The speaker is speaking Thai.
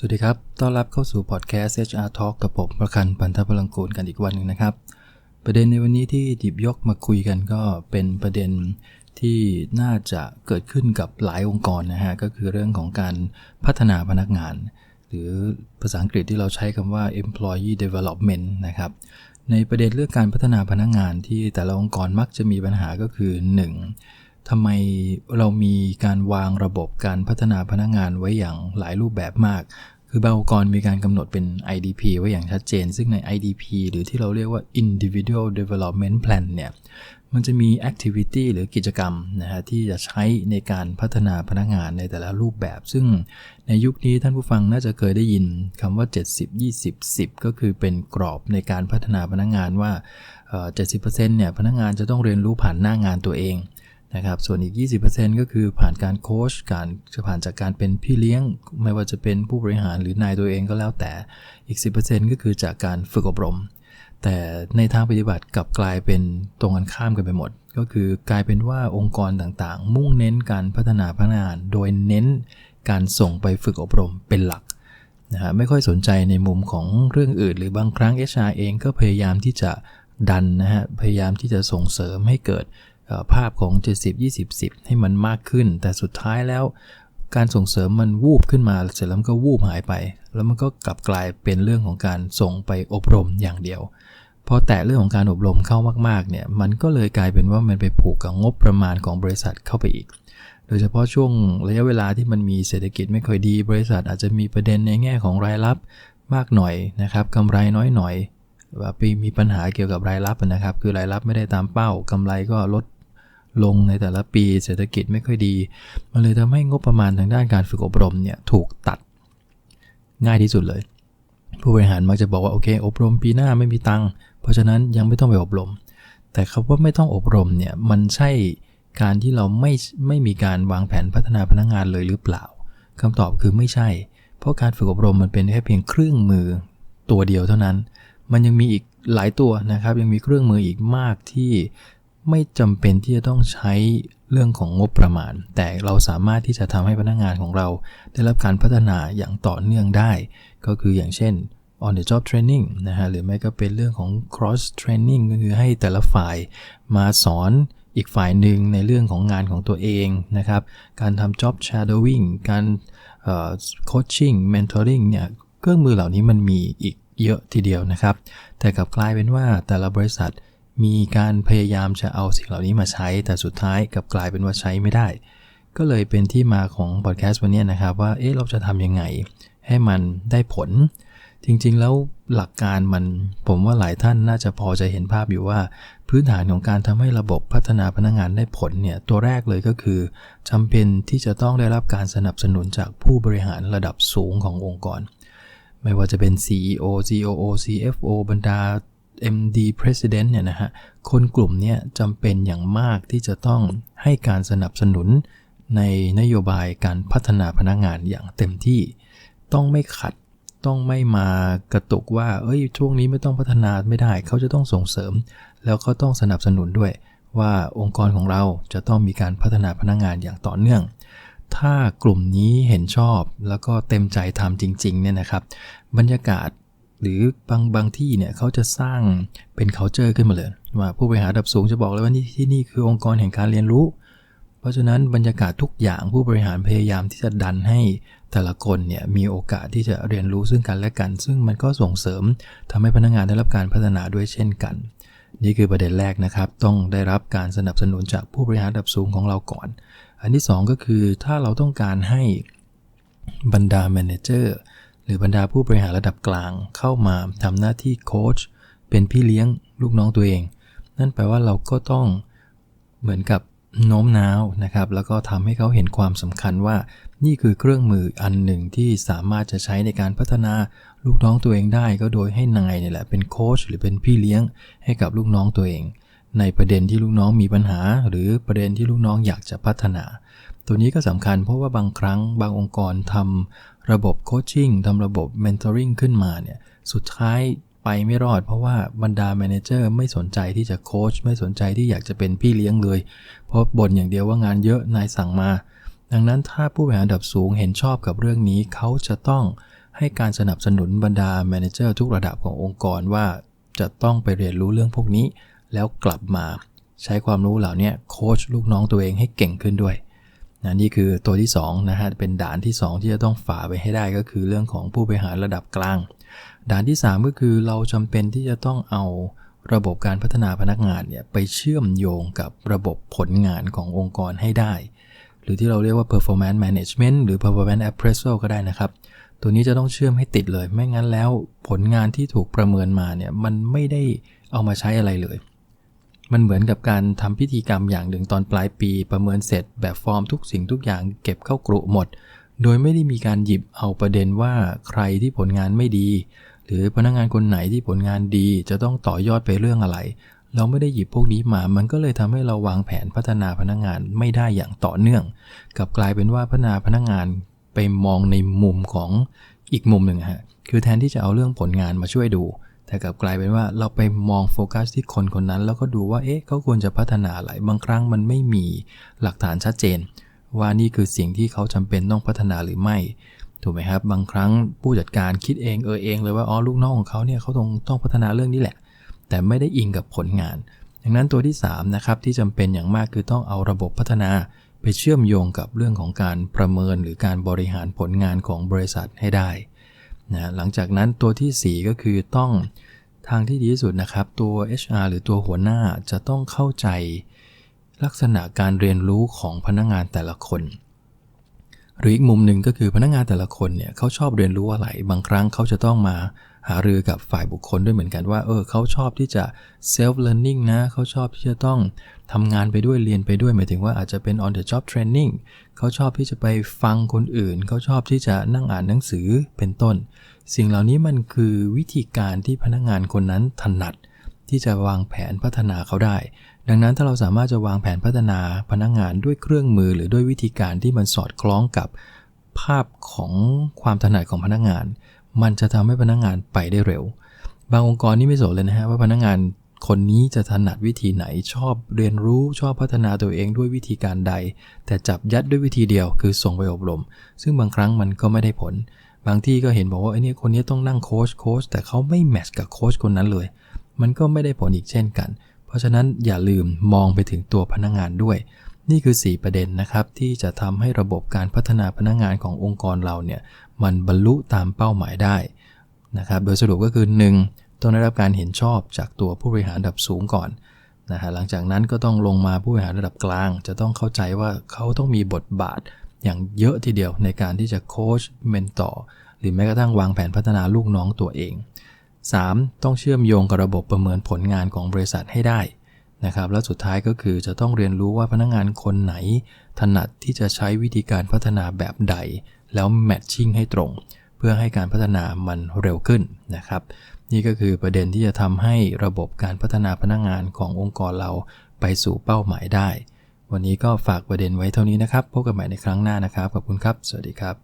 สวัสดีครับ ต้อนรับเข้าสู่พอดแคสต์ HR Talk กับผมประคันปันทพลังกูลกันอีกวันหนึ่งนะครับ ประเด็นในวันนี้ที่ดิบยกมาคุยกันก็เป็นประเด็นที่น่าจะเกิดขึ้นกับหลายองค์กรนะฮะ ก็คือเรื่องของการพัฒนาพนักงาน หรือภาษาอังกฤษที่เราใช้คำว่า employee development นะครับ ในประเด็นเรื่องการพัฒนาพนักงานที่แต่ละองค์กรมักจะมีปัญหาก็คือ 1. ทำไมเรามีการวางระบบการพัฒนาพนักงานไว้อย่างหลายรูปแบบมาก คือบางองค์กรมีการกำหนดเป็น IDP ไว้อย่างชัดเจน ซึ่งใน IDP หรือที่เราเรียกว่า Individual Development Plan เนี่ยมันจะมี activity หรือกิจกรรมนะฮะที่จะใช้ในการพัฒนาพนักงานในแต่ละรูปแบบ ซึ่งในยุคนี้ท่านผู้ฟังน่าจะเคยได้ยินคำว่า 70 20 10 ก็คือเป็นกรอบในการพัฒนาพนักงานว่าเอ่อ70%เนี่ยพนักงานจะต้องเรียนรู้ผ่านหน้างานตัวเอง นะครับ ส่วนอีก 20%ก็คือผ่านการโค้ชการจะผ่านจากการเป็นพี่เลี้ยง ไม่ว่าจะเป็นผู้บริหารหรือนายตัวเองก็แล้วแต่ อีก 10%ก็คือจากการฝึกอบรม แต่ในทางปฏิบัติกลับกลายเป็นตรงกันข้ามกันไปหมด ก็คือกลายเป็นว่าองค์กรต่างๆ มุ่งเน้นการพัฒนาพนักงาน โดยเน้นการส่งไปฝึกอบรมเป็นหลักนะฮะไม่ค่อยสนใจในมุมของเรื่องอื่น หรือบางครั้ง HR เองก็พยายามที่จะดันนะฮะพยายามที่จะส่งเสริมให้เกิด ภาพของ 70 20 10 ให้มันมากขึ้น แต่สุดท้ายแล้วการส่งเสริมมันวูบขึ้นมาเสร็จแล้วมันก็วูบหายไป แล้วมันก็กลับกลายเป็นเรื่องของการส่งไปอบรมอย่างเดียวพอแตะเรื่องของการอบรมเข้ามากๆเนี่ยมันก็เลยกลายเป็นว่ามันไปผูกกับงบประมาณของบริษัทเข้าไปอีก โดยเฉพาะช่วงระยะเวลาที่มันมีเศรษฐกิจไม่ค่อยดี บริษัทอาจจะมีประเด็นในแง่ของรายรับมากหน่อยนะครับกำไรน้อยหน่อยว่าปีมีปัญหาเกี่ยวกับรายรับนะครับ คือรายรับไม่ได้ตามเป้ากำไรก็ลด ลงในแต่ละปีเศรษฐกิจไม่ค่อยดี มันเลยทำให้งบประมาณทางด้านการฝึกอบรมเนี่ยถูกตัดง่ายที่สุดเลย ผู้บริหารมักจะบอกว่าโอเค อบรมปีหน้าไม่มีตังค์เพราะฉะนั้นยังไม่ต้องไปอบรม แต่คำว่าไม่ต้องอบรมเนี่ยมันใช่การที่เราไม่ไม่มีการวางแผนพัฒนาพนักงานเลยหรือเปล่าคำตอบคือไม่ใช่ เพราะการฝึกอบรมมันเป็นแค่เพียงเครื่องมือตัวเดียวเท่านั้น มันยังมีอีกหลายตัวนะครับ ยังมีเครื่องมืออีกมากที่ ไม่จำเป็นที่จะต้องใช้เรื่องของงบประมาณ แต่เราสามารถที่จะทำให้พนักงานของเรา ได้รับการพัฒนาอย่างต่อเนื่องได้ ก็คืออย่างเช่น on the job training นะฮะหรือไม่ก็เป็นเรื่องของ cross training ก็คือให้แต่ละฝ่ายมาสอนอีกฝ่ายหนึ่งในเรื่องของงานของตัวเองนะครับ การทำ job shadowing การ coaching mentoring เนี่ยเครื่องมือเหล่านี้มันมีอีกเยอะทีเดียวนะครับ แต่กลับกลายเป็นว่าแต่ละบริษัท มีการพยายามจะเอาสิ่งเหล่านี้มาใช้ แต่สุดท้ายกับกลายเป็นว่าใช้ไม่ได้ ก็เลยเป็นที่มาของพอดแคสต์วันนี้นะครับ ว่าเอ๊ะเราจะทำยังไง ให้มันได้ผล จริงๆแล้วหลักการมันผมว่าหลายท่านน่าจะพอจะเห็นภาพอยู่ว่า พื้นฐานของการทำให้ระบบพัฒนาพนักงานได้ผลเนี่ยตัวแรกเลยก็คือจำเป็นที่จะต้องได้รับการสนับสนุนจากผู้บริหารระดับสูงขององค์กร ไม่ว่าจะเป็น CEO COO CFO บรรดา MD President เนี่ยนะฮะ คนกลุ่มนี่ยจำเป็นอย่างมากที่จะต้องให้การสนับสนุนในนโยบายการพัฒนาพนักงานอย่างเต็มที่ ต้องไม่ขัด ต้องไม่มากระตุกว่า เอ้ย ช่วงนี้ไม่ต้องพัฒนาไม่ได้ เขาจะต้องส่งเสริม แล้วก็ต้องสนับสนุนด้วย ว่าองค์กรของเราจะต้องมีการพัฒนาพนักงานอย่างต่อเนื่อง ถ้ากลุ่มนี้เห็นชอบแล้วก็เต็มใจทำจริงๆเนี่ยนะครับ บรรยากาศ หรือบางบางที่เนี่ยเขาจะสร้างเป็น culture ขึ้นมาเลย ว่าผู้บริหารระดับสูงจะบอกเลยว่านี่ที่นี่คือองค์กรแห่งการเรียนรู้ เพราะฉะนั้นบรรยากาศทุกอย่างผู้บริหารพยายามที่จะดันให้แต่ละคนเนี่ยมีโอกาสที่จะเรียนรู้ซึ่งกันและกัน ซึ่งมันก็ส่งเสริมทำให้พนักงานได้รับการพัฒนาด้วยเช่นกัน นี่คือประเด็นแรกนะครับ ต้องได้รับการสนับสนุนจากผู้บริหารระดับสูงของเราก่อน อันที่ 2 ก็คือถ้าเราต้องการให้บรรดา m ม n เจอร์ หรือบรรดาผู้บริหารระดับกลางเข้ามาทำหน้าที่โค้ชเป็นพี่เลี้ยงลูกน้องตัวเอง นั่นแปลว่าเราก็ต้องเหมือนกับโน้มน้าวนะครับ แล้วก็ทำให้เขาเห็นความสำคัญว่า นี่คือเครื่องมืออันหนึ่งที่สามารถจะใช้ในการพัฒนาลูกน้องตัวเองได้ ก็โดยให้นายเนี่ยแหละเป็นโค้ชหรือเป็นพี่เลี้ยงให้กับลูกน้องตัวเอง ในประเด็นที่ลูกน้องมีปัญหา หรือประเด็นที่ลูกน้องอยากจะพัฒนา ตัวนี้ก็สำคัญเพราะว่าบางครั้งบางองค์กรทำ ระบบโคชชิ่งทำระบบเมนทอริงขึ้นมาเนี่ยสุดท้ายไปไม่รอดเพราะว่าบรรดาแมเนเจอร์ไม่สนใจที่จะโคชไม่สนใจที่อยากจะเป็นพี่เลี้ยงเลย เพราะบ่นอย่างเดียวว่างานเยอะนายสั่งมา ดังนั้นถ้าผู้บริหารระดับสูงเห็นชอบกับเรื่องนี้ เขาจะต้องให้การสนับสนุนบรรดาแมเนเจอร์ทุกระดับขององค์กรว่าจะต้องไปเรียนรู้เรื่องพวกนี้ แล้วกลับมา ใช้ความรู้เหล่านี้โค้ชลูกน้องตัวเองให้เก่งขึ้นด้วย นะนี่คือตัวที่2นะฮะเป็นด่านที่ 2 ที่จะต้องฝ่าไปให้ได้ก็คือเรื่องของผู้บริหารระดับกลาง ด่านที่ 3 ก็คือเราจำเป็นที่จะต้องเอาระบบการพัฒนาพนักงานเนี่ยไปเชื่อมโยงกับระบบผลงานขององค์กรให้ได้ หรือที่เราเรียกว่า performance management หรือ performance appraisal ก็ได้นะครับ ตัวนี้จะต้องเชื่อมให้ติดเลย ไม่งั้นแล้วผลงานที่ถูกประเมินมาเนี่ยมันไม่ได้เอามาใช้อะไรเลย มันเหมือนกับการทำพิธีกรรมอย่างหนึ่งตอนปลายปีประเมินเสร็จแบบฟอร์มทุกสิ่งทุกอย่างเก็บเข้ากรุหมด โดยไม่ได้มีการหยิบเอาประเด็นว่าใครที่ผลงานไม่ดี หรือพนักงานคนไหนที่ผลงานดีจะต้องต่อยอดไปเรื่องอะไร เราไม่ได้หยิบพวกนี้มา มันก็เลยทำให้เราวางแผนพัฒนาพนักงานไม่ได้อย่างต่อเนื่อง กับกลายเป็นว่าพัฒนาพนักงานไปมองในมุมของอีกมุมหนึ่งฮะคือแทนที่จะเอาเรื่องผลงานมาช่วยดู แต่กลับกลายเป็นว่าเราไปมองโฟกัสที่คนคนนั้น แล้วก็ดูว่าเอ๊ะเขาควรจะพัฒนาอะไรบางครั้งมันไม่มีหลักฐานชัดเจน ว่านี่คือสิ่งที่เขาจำเป็นต้องพัฒนาหรือไม่ถูกไหมครับ บางครั้งผู้จัดการคิดเองเออเองเลยว่าอ๋อลูกน้องของเขาเนี่ยเขาต้องต้องพัฒนาเรื่องนี้แหละ แต่ไม่ได้อิงกับผลงานดังนั้นตัวที่3นะครับที่จำเป็นอย่างมากคือต้องเอาระบบพัฒนาไปเชื่อมโยงกับเรื่องของการประเมินหรือการบริหารผลงานของบริษัทให้ได้ นะหลังจากนั้นตัวที่ 4 ก็คือต้องทางที่ดีที่สุดนะครับ ตัว HR หรือตัวหัวหน้าจะต้องเข้าใจลักษณะการเรียนรู้ของพนักงงานแต่ละคน หรืออีกมุมหนึ่งก็คือพนักงงานแต่ละคนเนี่ยเขาชอบเรียนรู้อะไร บางครั้งเขาจะต้องมา หารือกับฝ่ายบุคคลด้วยเหมือนกันว่า เออเขาชอบที่จะ self learning นะ เขาชอบที่จะต้องทำงานไปด้วยเรียนไปด้วย หมายถึงว่าอาจจะเป็น on the job training เขาชอบที่จะไปฟังคนอื่น เขาชอบที่จะนั่งอ่านหนังสือเป็นต้น สิ่งเหล่านี้มันคือวิธีการที่พนักงานคนนั้นถนัด ที่จะวางแผนพัฒนาเขาได้ ดังนั้นถ้าเราสามารถจะวางแผนพัฒนาพนักงานด้วยเครื่องมือ หรือด้วยวิธีการที่มันสอดคล้องกับภาพของความถนัดของพนักงาน มันจะทำให้พนักงานไปได้เร็ว บางองค์กรนี่ไม่สนเลยนะฮะว่าพนักงานคนนี้จะถนัดวิธีไหนชอบเรียนรู้ชอบพัฒนาตัวเองด้วยวิธีการใด แต่จับยัดด้วยวิธีเดียวคือส่งไปอบรม ซึ่งบางครั้งมันก็ไม่ได้ผล บางที่ก็เห็นบอกว่าไอ้นี่คนนี้ต้องนั่งโค้ชโค้ชแต่เขาไม่แมทช์กับโค้ชคนนั้นเลย มันก็ไม่ได้ผลอีกเช่นกัน เพราะฉะนั้นอย่าลืมมองไปถึงตัวพนักงงานด้วย นี่คือ 4 ประเด็นนะครับ ที่จะทำให้ระบบการพัฒนาพนักงงานขององค์กรเราเนี่ยมันบรรลุตามเป้าหมายได้นะครับโดยสรุปก็คือ 1. ต้องได้รับการเห็นชอบจากตัวผู้บริหารระดับสูงก่อนนะฮะหลังจากนั้นก็ต้องลงมาผู้บริหารระดับกลาง จะต้องเข้าใจว่าเขาต้องมีบทบาทอย่างเยอะทีเดียวในการที่จะโค้ชเมนตอร์หรือแม้กระทั่งวางแผนพัฒนาลูกน้องตัวเอง 3. ต้องเชื่อมโยงกับระบบประเมินผลงานของบริษัทให้ได้ นะครับ และสุดท้ายก็คือจะต้องเรียนรู้ว่าพนักงงานคนไหน ถนัดที่จะใช้วิธีการพัฒนาแบบใด แล้วแมทชิ่งให้ตรง เพื่อให้การพัฒนามันเร็วขึ้นนะครับ นี่ก็คือประเด็นที่จะทำให้ระบบการพัฒนาพนักงงานขององค์กรเราไปสู่เป้าหมายได้ วันนี้ก็ฝากประเด็นไว้เท่านี้นะครับ พบกันใหม่ในครั้งหน้านะครับ ขอบคุณครับ สวัสดีครับ